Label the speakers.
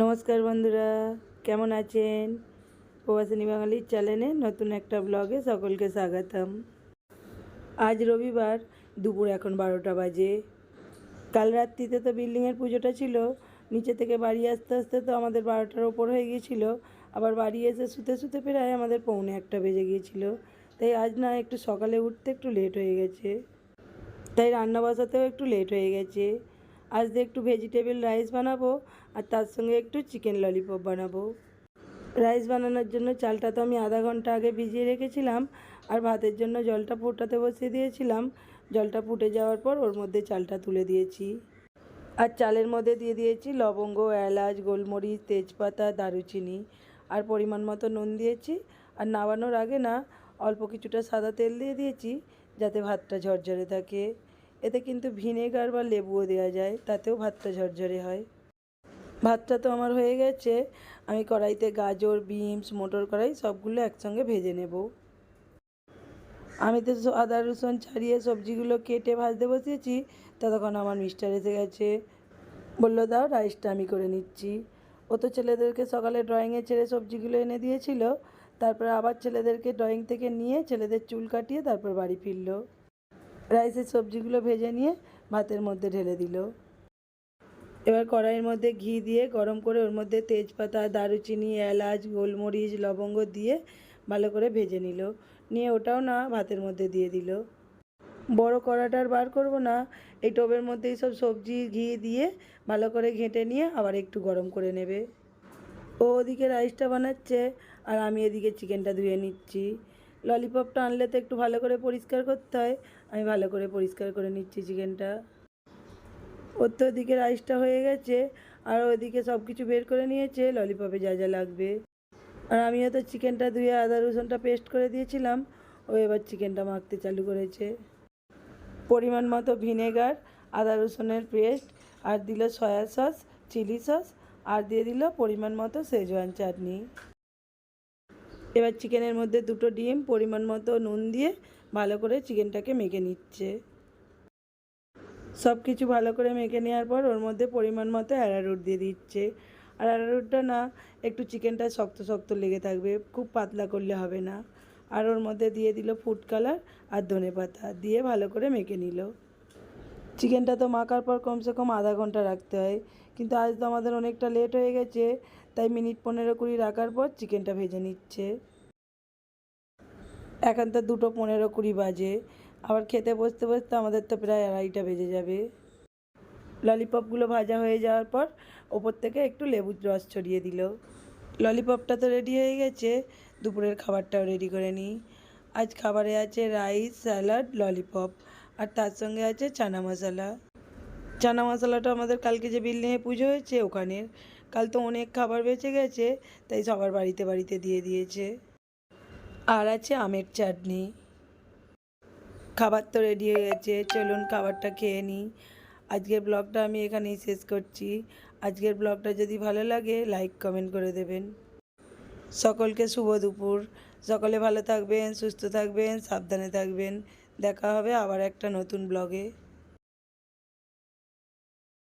Speaker 1: নমস্কার বন্ধুরা, কেমন আছেন? প্রবাসিনী বাঙালির চ্যানেলে নতুন একটা ব্লগে সকলকে স্বাগতম। আজ রবিবার, দুপুর এখন বারোটা বাজে। কাল রাত্রিতে তো বিল্ডিংয়ের পুজোটা ছিল, নিচে থেকে বাড়ি আসতে আসতে তো আমাদের বারোটার ওপর হয়ে গিয়েছিল, আবার বাড়ি এসে শুতে শুতে প্রায় আমাদের পৌনে একটা বেজে গিয়েছিল। তাই আজ না একটু সকালে উঠতে একটু লেট হয়ে গেছে। তাই রান্না বসাতেও একটু লেট হয়ে গেছে। আজ একটু ভেজিটেবল রাইস বানাবো, আর তার সঙ্গে একটু চিকেন ললিপপ বানাবো। রাইস বানানোর জন্য চালটা তো আমি আধা ঘণ্টা আগে ভিজিয়ে রেখেছিলাম, আর ভাতের জন্য জলটা ফোটাতে বসিয়ে দিয়েছিলাম। জলটা ফুটে যাওয়ার পর ওর মধ্যে চালটা তুলে দিয়েছি। আর চালের মধ্যে দিয়ে দিয়েছি লবঙ্গ, এলাচ, গোলমরিচ, তেজপাতা, দারুচিনি। আর পরিমাণ মতো নুন দিয়েছি, আর নামানোর আগে না অল্প কিছুটা সাদা তেল দিয়ে দিয়েছি, যাতে ভাতটা ঝরঝরে থাকে। এতে কিন্তু ভিনেগার বা লেবুও দেওয়া যায়, তাতেও ভাতটা ঝরঝরে হয়। ভাতটা তো আমার হয়ে গেছে, আমি কড়াইতে গাজর, বিনস, মটর কড়াই সবগুলো একসঙ্গে ভেজে নেব। আমি তো আদা, রসুন ছাড়িয়ে সবজিগুলো কেটে ভাজতে বসিয়েছি, ততক্ষণ আমার মিস্টার এসে গেছে। বলল, দাও, রাইসটা আমি করে নিচ্ছি। ও তো ছেলেদেরকে সকালে ড্রয়িংয়ে ছেড়ে সবজিগুলো এনে দিয়েছিল, তারপর আবার ছেলেদেরকে ড্রয়িং থেকে নিয়ে ছেলেদের চুল কাটিয়ে তারপর বাড়ি ফিরলো। রাইসের সবজিগুলো ভেজে নিয়ে ভাতের মধ্যে ঢেলে দিল। এবার কড়াইয়ের মধ্যে ঘি দিয়ে গরম করে ওর মধ্যে তেজপাতা, দারুচিনি, এলাচ, গোলমরিচ, লবঙ্গ দিয়ে ভালো করে ভেজে নিল। নিয়ে ওটাও না ভাতের মধ্যে দিয়ে দিল। বড় কড়াটা আর বার করব না। এই টোবের মধ্যেই সব সবজি, ঘি দিয়ে ভালো করে ঘেঁটে নিয়ে আবার একটু গরম করে নেবে। ও ওদিকে রাইসটা বানাচ্ছে আর আমি এদিকে চিকেনটা ধুয়ে নিচ্ছি। ললিপপটা আনলে তো একটু ভালো করে পরিষ্কার করতে হয়। আমি ভালো করে পরিষ্কার করে নিচ্ছি চিকেনটা। ওর তো ওদিকে রাইসটা হয়ে গেছে, আর ওদিকে সব কিছু বের করে নিয়েছে, ললিপপে যা যা লাগবে। আর আমিও তো চিকেনটা ধুয়ে আদা রসুনটা পেস্ট করে দিয়েছিলাম, ও এবার চিকেনটা মাখতে চালু করেছে। পরিমাণ মতো ভিনেগার, আদা রসুনের পেস্ট, আর দিল সয়া সস, চিলি সস, আর দিয়ে দিল পরিমাণ মতো সেজওয়ান চাটনি। এবার চিকেনের মধ্যে দুটো ডিম, পরিমাণ মতো নুন দিয়ে ভালো করে চিকেনটাকে মেখে নিচ্ছে। সব কিছু ভালো করে মেখে নেওয়ার পর ওর মধ্যে পরিমাণ মতো অ্যারারুট দিয়ে দিচ্ছে। আর অ্যারারুটটা না, একটু চিকেনটা শক্ত শক্ত লেগে থাকবে, খুব পাতলা করলে হবে না। আর ওর মধ্যে দিয়ে দিল ফুড কালার আর ধনে পাতা দিয়ে ভালো করে মেখে নিল। চিকেনটা তো মাখার পর কমসে কম আধা ঘণ্টা রাখতে হয়। কিন্তু আজ তো আমাদের অনেকটা লেট হয়ে গেছে, তাই মিনিট পনেরো কুড়ি রাখার পর চিকেনটা ভেজে নিচ্ছে। এখন তো দুটো পনেরো কুড়ি বাজে, আবার খেতে বসতে বসতে আমাদের তো প্রায় আড়াইটা বেজে যাবে। ললিপপগুলো ভাজা হয়ে যাওয়ার পর ওপর থেকে একটু লেবুর রস ছড়িয়ে দিল। ললিপপটা তো রেডি হয়ে গেছে, দুপুরের খাবারটাও রেডি করে নিই। আজ খাবারে আছে রাইস স্যালাড ললিপপ আর তার সঙ্গে আছে চানা মশলা। চানা মশলাটা আমাদের কালকে যে বিল্ডিংয়ে পুজো হয়েছে ওখানের, কাল তো অনেক খাবার বেঁচে গেছে, তাই সবার বাড়িতে বাড়িতে দিয়ে দিয়েছে। আর আছে আমের চাটনি। খাবার তো রেডি হয়ে গেছে, চলুন খাবারটা খেয়ে নিই আজকের ব্লগটা আমি এখানেই শেষ করছি। আজকের ব্লগটা যদি ভালো লাগে লাইক কমেন্ট করে দেবেন। সকলকে শুভ দুপুর। সকলে ভালো থাকবেন, সুস্থ থাকবেন, সাবধানে থাকবেন। দেখা হবে আবার একটা নতুন ব্লগে